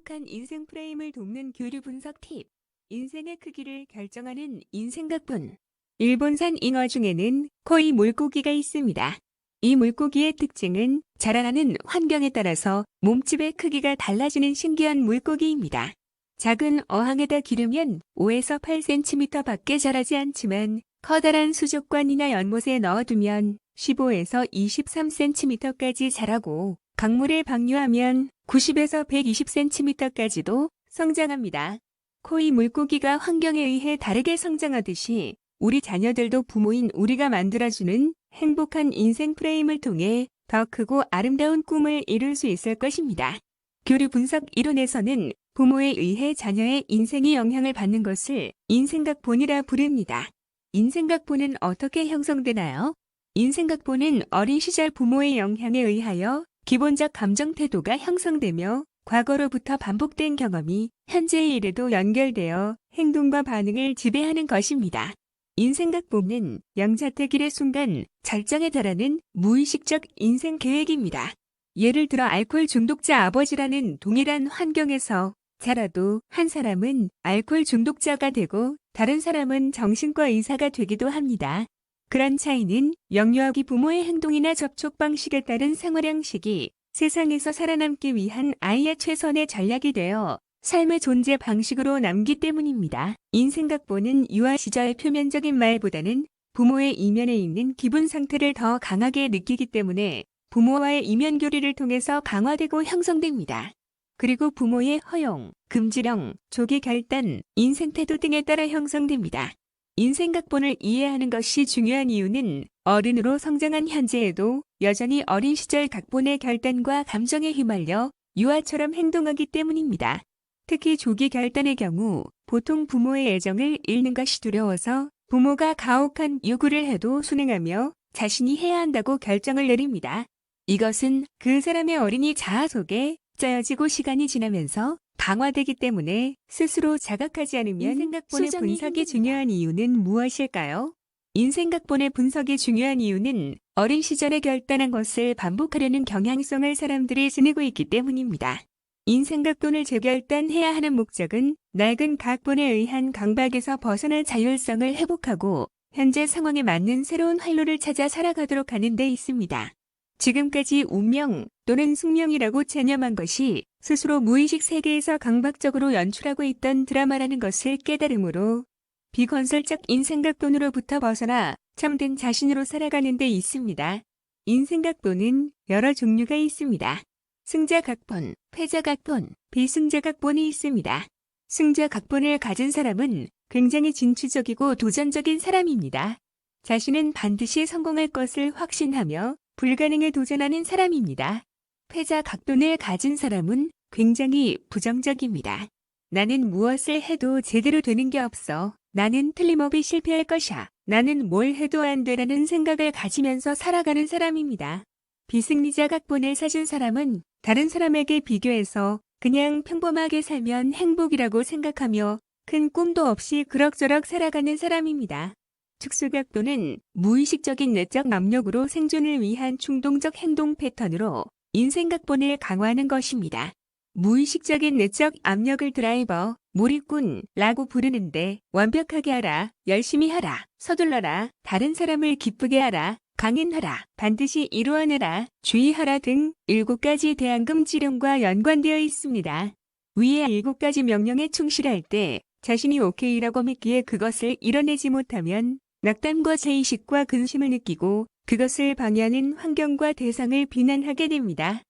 행복한 인생 프레임을 돕는 교류 분석 팁. 인생의 크기를 결정하는 인생각분. 일본산 잉어 중에는 코이 물고기가 있습니다. 이 물고기의 특징은 자라나는 환경에 따라서 몸집의 크기가 달라지는 신기한 물고기입니다. 작은 어항에다 기르면 5에서 8cm 밖에 자라지 않지만 커다란 수족관이나 연못에 넣어두면 15에서 23cm까지 자라고 강물에 방류하면 90에서 120cm까지도 성장합니다. 코이 물고기가 환경에 의해 다르게 성장하듯이 우리 자녀들도 부모인 우리가 만들어주는 행복한 인생 프레임을 통해 더 크고 아름다운 꿈을 이룰 수 있을 것입니다. 교류 분석 이론에서는 부모에 의해 자녀의 인생이 영향을 받는 것을 인생각본이라 부릅니다. 인생각본은 어떻게 형성되나요? 인생각본은 어린 시절 부모의 영향에 의하여 기본적 감정 태도가 형성되며 과거로부터 반복된 경험이 현재의 일에도 연결되어 행동과 반응을 지배하는 것입니다. 인생각본은 영자택일의 순간 절정에 달하는 무의식적 인생 계획입니다. 예를 들어 알코올 중독자 아버지라는 동일한 환경에서 자라도 한 사람은 알코올 중독자가 되고 다른 사람은 정신과 의사가 되기도 합니다. 그런 차이는 영유아기 부모의 행동이나 접촉 방식에 따른 생활 양식이 세상에서 살아남기 위한 아이의 최선의 전략이 되어 삶의 존재 방식으로 남기 때문입니다. 인생각보는 유아 시절 표면적인 말보다는 부모의 이면에 있는 기분 상태를 더 강하게 느끼기 때문에 부모와의 이면 교류를 통해서 강화되고 형성됩니다. 그리고 부모의 허용, 금지령, 조기 결단, 인생 태도 등에 따라 형성됩니다. 인생각본을 이해하는 것이 중요한 이유는 어른으로 성장한 현재에도 여전히 어린 시절 각본의 결단과 감정에 휘말려 유아처럼 행동하기 때문입니다. 특히 조기 결단의 경우 보통 부모의 애정을 잃는 것이 두려워서 부모가 가혹한 요구를 해도 순행하며 자신이 해야 한다고 결정을 내립니다. 이것은 그 사람의 어린이 자아 속에 짜여지고 시간이 지나면서 강화되기 때문에 스스로 자각하지 않으면 인생각본의 분석이 중요한 이유는 무엇일까요? 인생각본의 분석이 중요한 이유는 어린 시절에 결단한 것을 반복하려는 경향성을 사람들이 지니고 있기 때문입니다. 인생각본을 재결단해야 하는 목적은 낡은 각본에 의한 강박에서 벗어난 자율성을 회복하고 현재 상황에 맞는 새로운 활로를 찾아 살아가도록 하는 데 있습니다. 지금까지 운명 또는 숙명이라고 체념한 것이 스스로 무의식 세계에서 강박적으로 연출하고 있던 드라마라는 것을 깨달음으로 비건설적 인 생각본으로부터 벗어나 참된 자신으로 살아가는 데 있습니다. 인생각본은 여러 종류가 있습니다. 승자각본, 패자각본, 비승자각본이 있습니다. 승자각본을 가진 사람은 굉장히 진취적이고 도전적인 사람입니다. 자신은 반드시 성공할 것을 확신하며 불가능에 도전하는 사람입니다. 패자 각본을 가진 사람은 굉장히 부정적입니다. 나는 무엇을 해도 제대로 되는 게 없어. 나는 틀림없이 실패할 것이야. 나는 뭘 해도 안 되라는 생각을 가지면서 살아가는 사람입니다. 비승리자 각본을 사준 사람은 다른 사람에게 비교해서 그냥 평범하게 살면 행복이라고 생각하며 큰 꿈도 없이 그럭저럭 살아가는 사람입니다. 특수각도는 무의식적인 내적 압력으로 생존을 위한 충동적 행동 패턴으로 인생각본을 강화하는 것입니다. 무의식적인 내적 압력을 드라이버, 몰입꾼라고 부르는데 완벽하게 하라, 열심히 하라, 서둘러라, 다른 사람을 기쁘게 하라, 강인하라, 반드시 이루어내라, 주의하라 등 일곱 가지 대안금 지령과 연관되어 있습니다. 위의 일곱 가지 명령에 충실할 때 자신이 오케이라고 믿기에 그것을 이뤄내지 못하면 낙담과 죄의식과 근심을 느끼고 그것을 방해하는 환경과 대상을 비난하게 됩니다.